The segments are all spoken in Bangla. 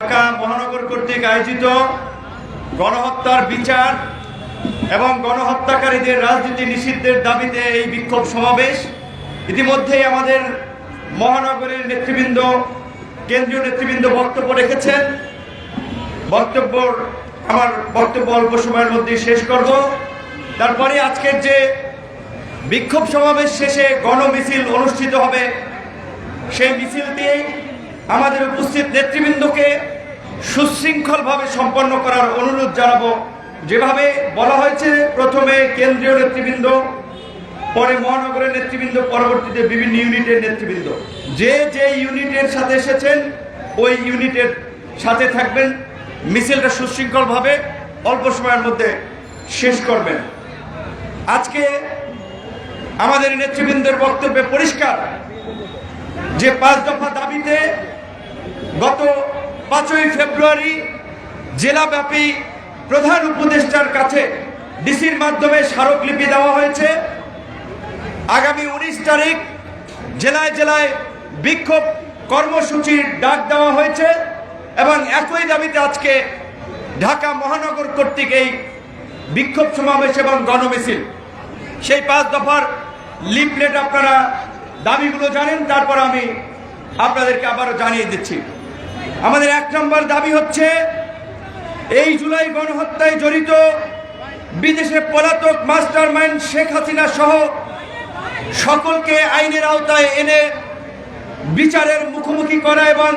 ঢাকা মহানগর কর্তৃক আয়োজিত গণহত্যার বিচার এবং গণহত্যাকারীদের রাজনীতি নিষিদ্ধের দাবিতে এই বিক্ষোভ সমাবেশ। ইতিমধ্যেই আমাদের মহানগরের নেতৃবৃন্দ, কেন্দ্রীয় নেতৃবৃন্দ বক্তব্য রেখেছেন। বক্তব্য, আমার বক্তব্য অল্প সময়ের মধ্যে শেষ করব। তারপরে আজকের যে বিক্ষোভ সমাবেশ শেষে গণমিছিল অনুষ্ঠিত হবে, সেই মিছিলটি আমাদের উপস্থিত নেতৃবৃন্দকে সুশৃঙ্খলভাবে সম্পন্ন করার অনুরোধ জানাব। যেভাবে বলা হয়েছে, প্রথমে কেন্দ্রীয় নেতৃবৃন্দ, পরে মহানগরের নেতৃবৃন্দ, পরবর্তীতে বিভিন্ন ইউনিটের নেতৃবৃন্দ। যে যে ইউনিটের সাথে এসেছেন, ওই ইউনিটের সাথে থাকবেন, মিছিলটা সুশৃঙ্খলভাবে অল্প সময়ের মধ্যে শেষ করবেন। আজকে আমাদের নেতৃবৃন্দের বক্তব্যে পরিষ্কার যে পাঁচ দফা দাবিতে গত পাঁচই ফেব্রুয়ারি জেলাব্যাপী প্রধান উপদেষ্টার কাছে ডিসির মাধ্যমে স্মারকলিপি দেওয়া হয়েছে। আগামী উনিশ তারিখ জেলায় জেলায় বিক্ষোভ কর্মসূচির ডাক দেওয়া হয়েছে এবং একই দাবিতে আজকে ঢাকা মহানগর কর্তৃক এই বিক্ষোভ সমাবেশ এবং গণমিছিল। সেই পাঁচ দফার লিফলেট আপনারা দাবিগুলো জানেন, তারপর আমি আপনাদেরকে আবারও জানিয়ে দিচ্ছি। আমাদের এক নম্বর দাবি হচ্ছে, এই জুলাই গণহত্যায় জড়িত বিদেশে পলাতক মাস্টার মাইন্ড শেখ হাসিনা সহ সকলকে আইনের আওতায় এনে বিচারের মুখোমুখি করা এবং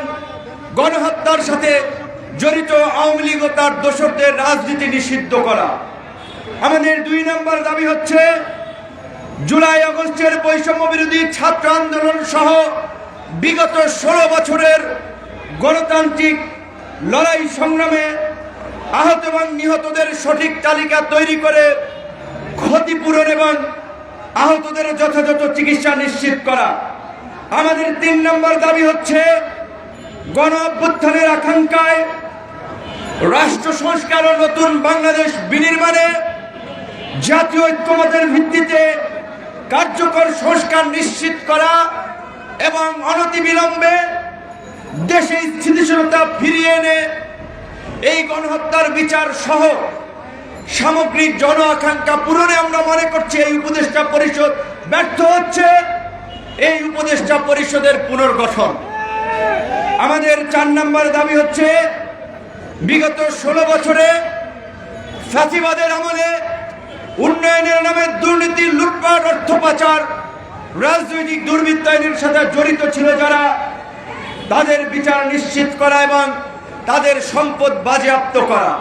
গণহত্যার সাথে জড়িত আওয়ামী লীগ ও তার দোসরদের রাজনীতি নিষিদ্ধ করা। আমাদের দুই নম্বর দাবি হচ্ছে, জুলাই আগস্টের বৈষম্য বিরোধী ছাত্র আন্দোলন সহ বিগত ষোলো বছরের গণতান্ত্রিক লড়াই সংগ্রামে আহত এবং নিহতদের সঠিক তালিকা তৈরি করে ক্ষতিপূরণ এবং আহতদের যথাযথ চিকিৎসা নিশ্চিত করা। আমাদের তিন নম্বর দাবি হচ্ছে গণ অভ্যুত্থানের আকাঙ্ক্ষায় রাষ্ট্র সংস্কার ও নতুন বাংলাদেশ বিনির্মাণে জাতীয় ঐক্যমতের ভিত্তিতে কার্যকর সংস্কার নিশ্চিত করা এবং অনতিবিলম্বে দেশে স্থিতিশীলতা ফিরিয়ে এনে এই গণহত্যার বিচার সহ সামগ্রিক জন আকাঙ্ক্ষা পূরণে আমরা মনে করছি এই উপদেষ্টা পরিষদ ব্যর্থ হচ্ছে। এই উপদেষ্টা পরিষদের পুনর্গঠন। আমাদের চার নম্বর দাবি হচ্ছে, বিগত ষোলো বছরে ফাঁসিবাদের আমলে উন্নয়নের নামে দুর্নীতি, লুটপাট, অর্থ পাচার, রাজনৈতিক দুর্বৃত্তায়নের সাথে জড়িত ছিল যারা তাদের বিচার নিশ্চিত করা এবং তাদের সম্পদ বাজেয়াপ্ত করা।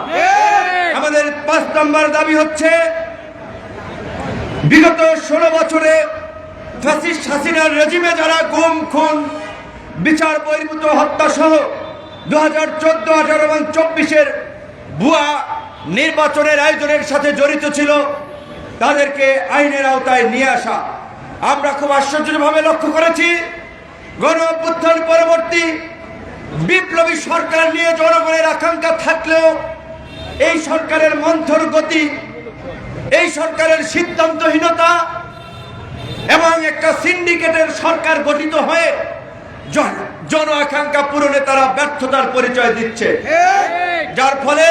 আমাদের পাঁচ নম্বর দাবি হচ্ছে বিগত ষোলো বছরে ফ্যাসিস্ট হাসিনার রেজিমে যারা গুম খুন বিচার বহির্ভূত হত্যা সহ দু হাজার চোদ্দ আঠারো এবং চব্বিশের ভুয়া নির্বাচনের আয়োজনের সাথে জড়িত ছিল তাদেরকে আইনের আওতায় নিয়ে আসা। আমরা খুব আশ্চর্যভাবে লক্ষ্য করেছি গণ অভ্যুত্থান পরবর্তী বিপ্লবী সরকার নিয়ে জনগণের আকাঙ্ক্ষা থাকলেও এই সরকারের মন্থর গতি, এই সরকারের সিদ্ধান্তহীনতা এবং একটা সিন্ডিকেটের সরকার গঠিত হয়ে জন- জন আকাঙ্ক্ষা পূরণে তারা ব্যর্থতার পরিচয় দিচ্ছে। যার ফলে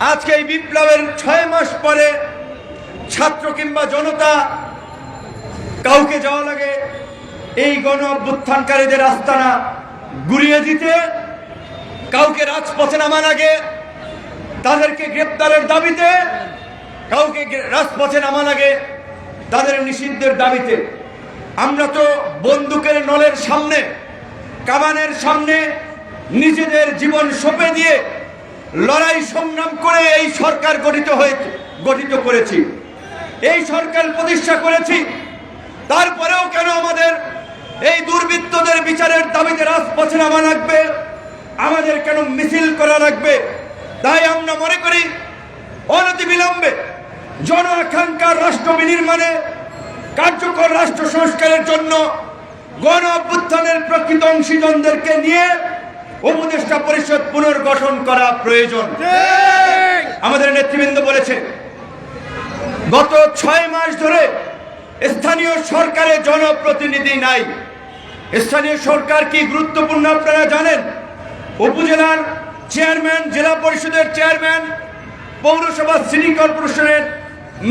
আজকে এই বিপ্লবের ছয় মাস পরে ছাত্র কিংবা জনতা কাউকে যাওয়া লাগে। এই গণ অভ্যুত্থানকারীদের আস্তানা গুড়িয়ে দিতে, কাউকে রাজপথে নামা লাগে তাদেরকে গ্রেপ্তারের দাবিতে, কাউকে রাজপথে নামা লাগে তাদের নিষিদ্ধের দাবিতে। আমরা তো বন্দুকের নলের সামনে কামানের সামনে নিজেদের জীবন সঁপে দিয়ে লড়াই সংগ্রাম করে এই সরকার গঠিত হয়ে, গঠিত করেছি। এই সরকার প্রতিষ্ঠা করেছি। তারপরেও কেন আমাদের এই দুর্বৃত্তদের বিচারের দাবিতে রাজপথে নামা লাগবে। আমাদের কেন মিছিল করা লাগবে? তাই আমরা মনে করি অনতিবিলম্বে জন আকাঙ্ক্ষার রাষ্ট্র বিনির্মাণে কার্যকর রাষ্ট্র সংস্কারের জন্য গণ অভ্যুত্থানের প্রকৃত অংশীজনদেরকে নিয়ে উপদেষ্টা পরিষদ পুনর্গঠন করা প্রয়োজন। আমাদের নেতৃবৃন্দ বলেছে গত ছয় মাস ধরে স্থানীয় সরকারে জনপ্রতিনিধি নাই। স্থানীয় সরকার কি গুরুত্বপূর্ণ আপনারা জানেন? উপজেলার চেয়ারম্যান, জেলা পরিষদের চেয়ারম্যান, পৌরসভা সিটি কর্পোরেশনের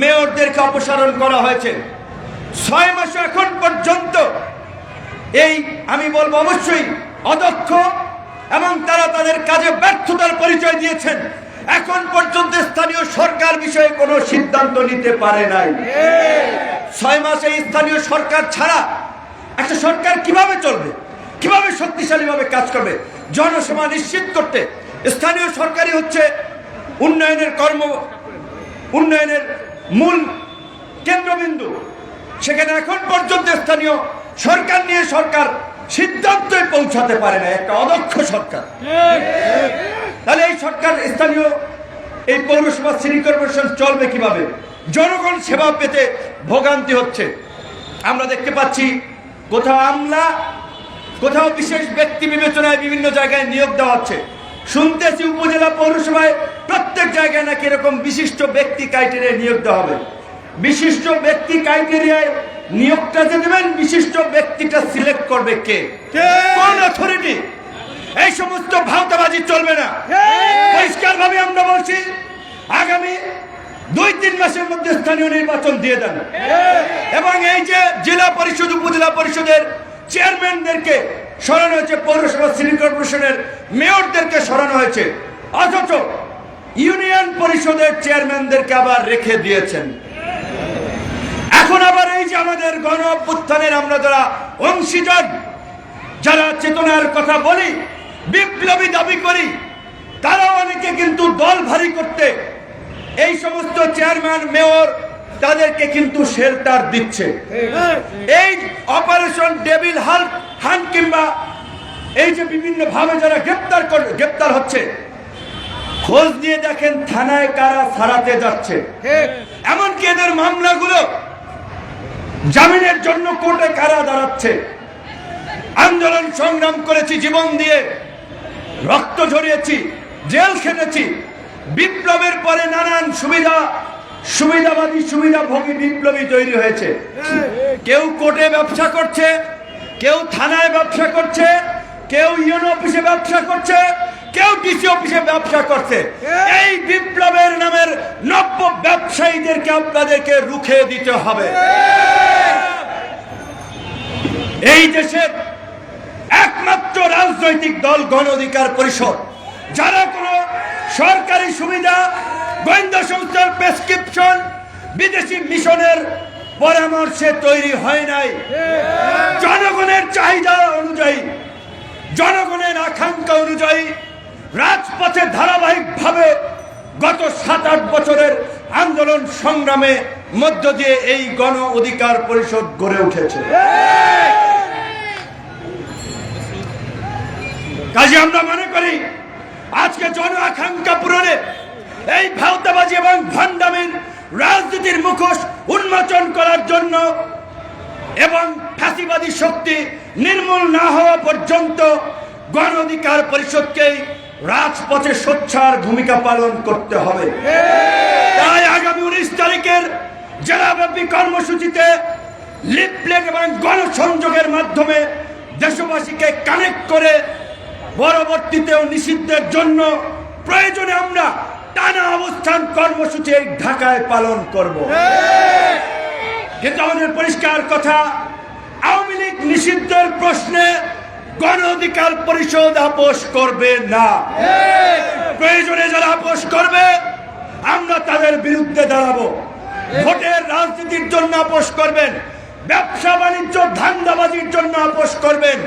মেয়রদেরকে অপসারণ করা হয়েছে। ছয় মাস এখন পর্যন্ত এই, আমি বলব অবশ্যই, অদক্ষ এবং তারা তাদের কাজে ব্যর্থতার পরিচয় দিয়েছেন। এখন পর্যন্ত স্থানীয় সরকার বিষয়ে কোনো সিদ্ধান্ত নিতে পারে নাই। ছয় মাসে স্থানীয় সরকার ছাড়া একটা সরকার কীভাবে চলবে? কীভাবে শক্তিশালীভাবে কাজ করবে? জনসেবা নিশ্চিত করতে স্থানীয় সরকারই হচ্ছে উন্নয়নের কর্ম, উন্নয়নের মূল কেন্দ্রবিন্দু। সেখানে এখন পর্যন্ত স্থানীয় সরকার নিয়ে সরকার সিদ্ধান্তে পৌঁছাতে পারে না, একটা অদক্ষ সরকার। তাহলে এই সরকার স্থানীয় এই পৌরসভা সিটি কর্পোরেশন চলবে কীভাবে? জনগণ সেবা পেতে ভোগান্তি হচ্ছে। আমরা দেখতে পাচ্ছি কোথাও আমলা কোথাও বিশেষ ব্যক্তি বিবেচনায় বিভিন্ন জায়গায় নিয়োগ দেওয়া হচ্ছে। শুনতেছি উপজেলা পৌরসভায় প্রত্যেক জায়গায় নাকি এরকম বিশিষ্ট ব্যক্তি ক্রাইটেরিয়া নিয়োগ দেওয়া হবে। বিশিষ্ট ব্যক্তি ক্রাইটেরিয়ায় নিয়োগটা যে দেবেন বিশিষ্ট ব্যক্তিটা সিলেক্ট করবে কে? কোন অথরিটি এই সমস্ত ভাওতাবাজি চলবে না। পরিষ্কার ভাবে আমরা বলছি আগামী দুই তিন মাসের মধ্যে স্থানীয় নির্বাচন দিয়ে দেন। এবং এই যে জেলা পরিষদ, উপজেলা পরিষদের চেয়ারম্যানদেরকে সরানো হয়েছে, পৌরসভা, সিটি কর্পোরেশনের মেয়রদেরকে সরানো হয়েছে, অথচ ইউনিয়ন পরিষদের চেয়ারম্যানদেরকে আবার রেখে দিয়েছেন। এখন আবার এই যে আমাদের গণ অভ্যুত্থানের আমরা যারা অংশীজন, যারা চেতনার কথা বলি, বিপ্লবী দাবি করি তারা অনেকে কিন্তু দল ভারী করতে এই সমস্ত চেয়ারম্যান, মেয়র তাদেরকে কিন্তু শেল্টার দিচ্ছে। এই অপারেশন ডেভিল হাল হান কিংবা এই যে বিভিন্ন ভাবে যারা গ্রেপ্তার গ্রেপ্তার হচ্ছে, খোঁজ নিয়ে দেখেন থানায় কারা ছাড়াতে যাচ্ছে। এমনকি এদের মামলাগুলো জামিনের জন্য কোর্টে কারা দাঁড়াচ্ছে? আন্দোলন সংগ্রাম করেছি, জীবন দিয়ে, রক্ত ঝরিয়েছি, জেল খেটেছি বিপ্লবের পরে নানান সুবিধা, সুবিধাবাদী, সুবিধাভোগী বিপ্লবী তৈরি হয়েছে। কেউ কোর্টে ব্যবসা করছে, কেউ থানায় ব্যবসা করছে, কেউ ইউনো অফিসে ব্যবসা করছে, কেউ ডিসি অফিসে ব্যবসা করছে। এই বিপ্লবের নামের নব্য ব্যবসায়ীদেরকে আপনাদেরকে রুখে দিতে হবে। এই দেশের একমাত্র রাজনৈতিক দল গণ অধিকার পরিষদ, যারা সরকারি সুবিধা, গোয়েন্দা সংস্থার প্রেসক্রিপশন বিদেশি মিশনের পরামর্শে তৈরি হয় নাই। জনগণের চাহিদা অনুযায়ী, জনগণের আকাঙ্ক্ষা অনুযায়ী রাজপথে ধারাবাহিকভাবে গত সাত আট বছরের আন্দোলন সংগ্রামে মধ্য দিয়ে এই গণ অধিকার পরিষদ গড়ে উঠেছে। কাজে আমরা মনে করি আজকে জন আকাঙ্ক্ষা পূরণে এই ভাওতাবাজি এবং ভণ্ডামির রাজনীতির মুখোশ উন্মোচন করার জন্য এবং ফাঁসিবাদী শক্তি নির্মূল না হওয়া পর্যন্ত গণ অধিকার পরিষদকেই রাজপথে সোচ্চার ভূমিকা পালন করতে হবে। তাই আগামী উনিশ তারিখের জেলাব্যাপী কর্মসূচিতে লিফলেট এবং গণসংযোগের মাধ্যমে দেশবাসীকে কানেক্ট করে পরবর্তীতেও নিষিদ্ধের জন্য প্রয়োজনে আমরা টানা অবস্থান কর্মসূচি ঢাকায় পালন করব। কিন্তু আমাদের পরিষ্কার কথা, আওয়ামী লীগ নিষিদ্ধের প্রশ্নে গণ অধিকার পরিষদ আপোষ করবে না। প্রয়োজনে যারা আপোষ করবে, আমরা তাদের বিরুদ্ধে দাঁড়াবো। ভোটের রাজনীতির জন্য আপোষ করবেন, ব্যবসা বাণিজ্য ধান্দাবাজির জন্য আপোষ করবেন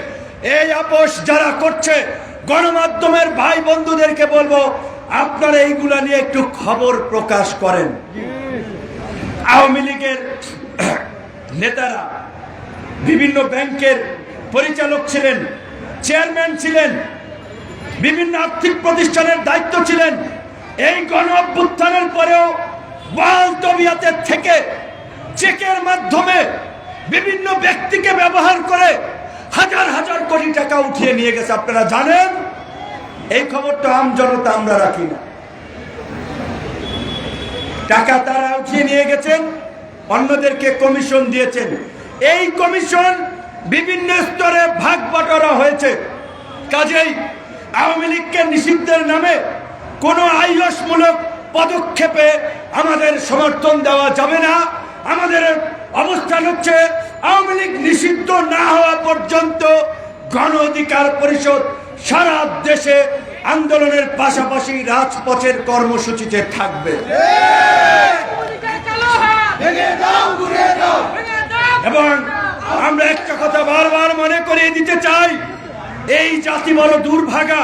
এই আপোষ যারা করছে, গণমাধ্যমের ভাই বন্ধুদেরকে বলব, আপনারা এইগুলা নিয়ে একটু খবর প্রকাশ করেন। আওয়ামী লীগের নেতারা, বিভিন্ন ব্যাংকের পরিচালক ছিলেন, চেয়ারম্যান ছিলেন, বিভিন্ন আর্থিক প্রতিষ্ঠানের দায়িত্ব ছিলেন। এই গণ অভ্যুত্থানের পরেও থেকে চেকের মাধ্যমে বিভিন্ন ব্যক্তিকে ব্যবহার করে হাজার হাজার কোটি টাকা উঠিয়ে নিয়ে গেছে, আপনারা জানেন? এই খবরটা আম জনতা, আমরা রাখি না। টাকা তারা উঠিয়ে নিয়ে গেছেন, অন্যদেরকে কমিশন দিয়েছেন। এই কমিশন বিভিন্ন স্তরে ভাগ বাটোয়ারা হয়েছে। কাজেই আওয়ামী লীগকে নিষিদ্ধের নামে কোনো আইয়সমূলক পদক্ষেপে আমাদের সমর্থন দেওয়া যাবে না। আমাদের অবস্থান হচ্ছে আওয়ামী লীগ নিষিদ্ধ না হওয়া পর্যন্ত গণ অধিকার পরিষদ সারা দেশে আন্দোলনের পাশাপাশি রাজপথের কর্মসূচিতে থাকবে। এবং আমরা একটা কথা বারবার মনে করিয়ে দিতে চাই, এই জাতি বড় দুর্ভাগা,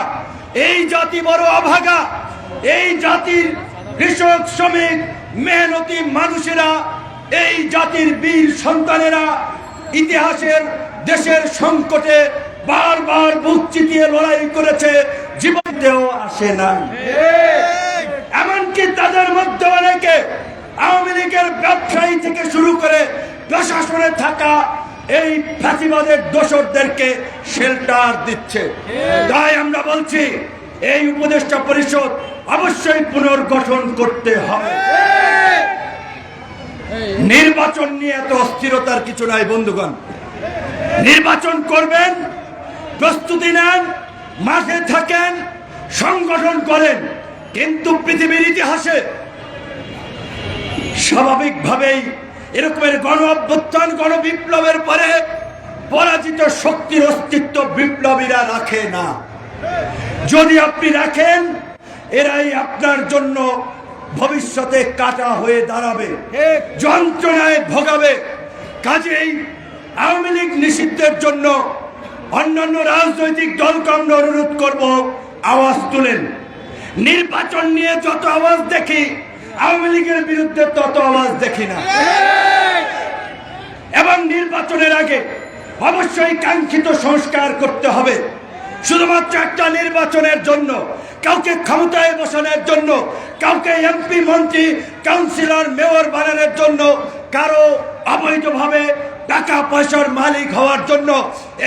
এই জাতি বড় অভাগা, এই জাতির কৃষক, শ্রমিক, মেহনতি মানুষেরা এই জাতির বীর সন্তানেরা ইতিহাসের দেশের সংকটে বারবার বুক চিতিয়ে লড়াই করেছে জীবনতেও আসে না এমনকি তাদের মধ্যে অনেকে আওয়ামী লীগের ব্যবসায়ী থেকে শুরু করে প্রশাসনে থাকা এই ফাঁসিবাদের দোসরদেরকে শেল্টার দিচ্ছে। তাই আমরা বলছি, এই উপদেষ্টা পরিষদ অবশ্যই পুনর্গঠন করতে হবে। নির্বাচন নিয়ে এত অস্থিরতার কিছু নাই, বন্ধুগণ। নির্বাচন করবেন, প্রস্তুতি নেন, মাঠে থাকেন, সংগঠন করেন। কিন্তু পৃথিবীর ইতিহাসে স্বাভাবিকভাবেই এরকমের গণ অভ্যুত্থান, গণ বিপ্লবের পরে পরাজিত শক্তির অস্তিত্ব বিপ্লবীরা রাখে না। যদি আপনি রাখেন, এরাই আপনার জন্য ভবিষ্যতে কাটা হয়ে দাঁড়াবে যন্ত্রণায় ভোগাবে। কাজেই আওয়ামী লীগ নিষিদ্ধের জন্য অন্যান্য রাজনৈতিক দলকে আমরা অনুরোধ করব আওয়াজ তুলেন। নির্বাচন নিয়ে যত আওয়াজ দেখি আওয়ামী লীগের বিরুদ্ধে তত আওয়াজ দেখি না। এবং নির্বাচনের আগে অবশ্যই কাঙ্ক্ষিত সংস্কার করতে হবে। শুধুমাত্র একটা নির্বাচনের জন্য কাউকে ক্ষমতায় বসানোর জন্য, কাউকে এমপি মন্ত্রী, কাউন্সিলর, মেয়র বানানোর জন্য, কারও অবৈধভাবে টাকা পয়সার মালিক হওয়ার জন্য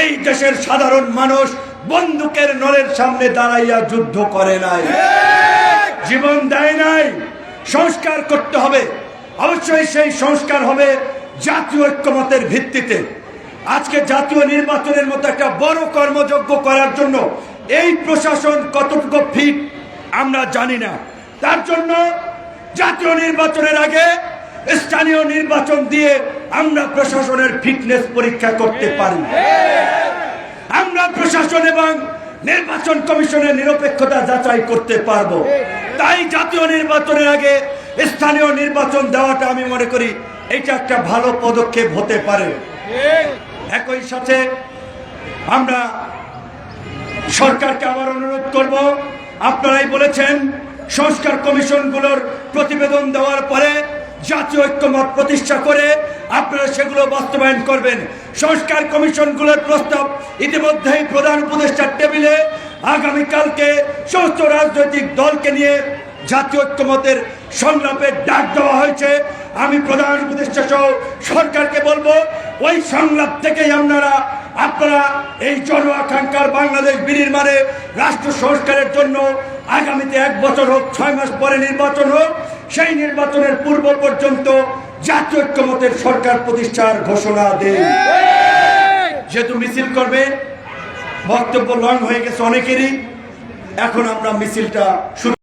এই দেশের সাধারণ মানুষ বন্দুকের নলের সামনে দাঁড়াইয়া যুদ্ধ করে নাই। জীবন দেয় নাই। সংস্কার করতে হবে। অবশ্যই সেই সংস্কার হবে জাতীয় ঐক্যমতের ভিত্তিতে। আজকে জাতীয় নির্বাচনের মতো একটা বড় কর্মযজ্ঞ করার জন্য এই প্রশাসন কতটুকু ফিট, আমরা জানি না। তার জন্য জাতীয় নির্বাচনের আগে স্থানীয় নির্বাচন দিয়ে আমরা প্রশাসনের ফিটনেস পরীক্ষা করতে পারি। আমরা প্রশাসন এবং নির্বাচন কমিশনের নিরপেক্ষতা যাচাই করতে পারব। তাই জাতীয় নির্বাচনের আগে স্থানীয় নির্বাচন দেওয়াটা আমি মনে করি এটা একটা ভালো পদক্ষেপ হতে পারে। একই সাথে আমরা সরকারকে আবার অনুরোধ করব, আপনারাই বলেছেন, সংস্কার কমিশনগুলোর প্রতিবেদন দেওয়ার পরে জাতীয় ঐক্যমত প্রতিষ্ঠা করে আপনারা সেগুলো বাস্তবায়ন করবেন। সংস্কার কমিশনগুলোর প্রস্তাব ইতিমধ্যেই প্রধান উপদেষ্টার টেবিলে। আগামীকালকে সমস্ত রাজনৈতিক দলকে নিয়ে জাতীয় ঐক্যমতের সংলাপের ডাক দেওয়া হয়েছে। আমি প্রধান উপদেষ্টা সহ সরকারকে বলব, ওই সংলাপ থেকেই আপনারা আপনারা এই জন আকাঙ্ক্ষার বাংলাদেশ বিনির্মাণে রাষ্ট্র সংস্কারের জন্য আগামীতে এক বছর হোক, ছয় মাস পরে নির্বাচন হোক, সেই নির্বাচনের পূর্ব পর্যন্ত জাতীয় ঐক্যমতের সরকার প্রতিষ্ঠার ঘোষণা দেন যেহেতু মিছিল করবে, বক্তব্য লং হয়ে গেছে অনেকেরই। এখন আমরা মিছিলটা শুরু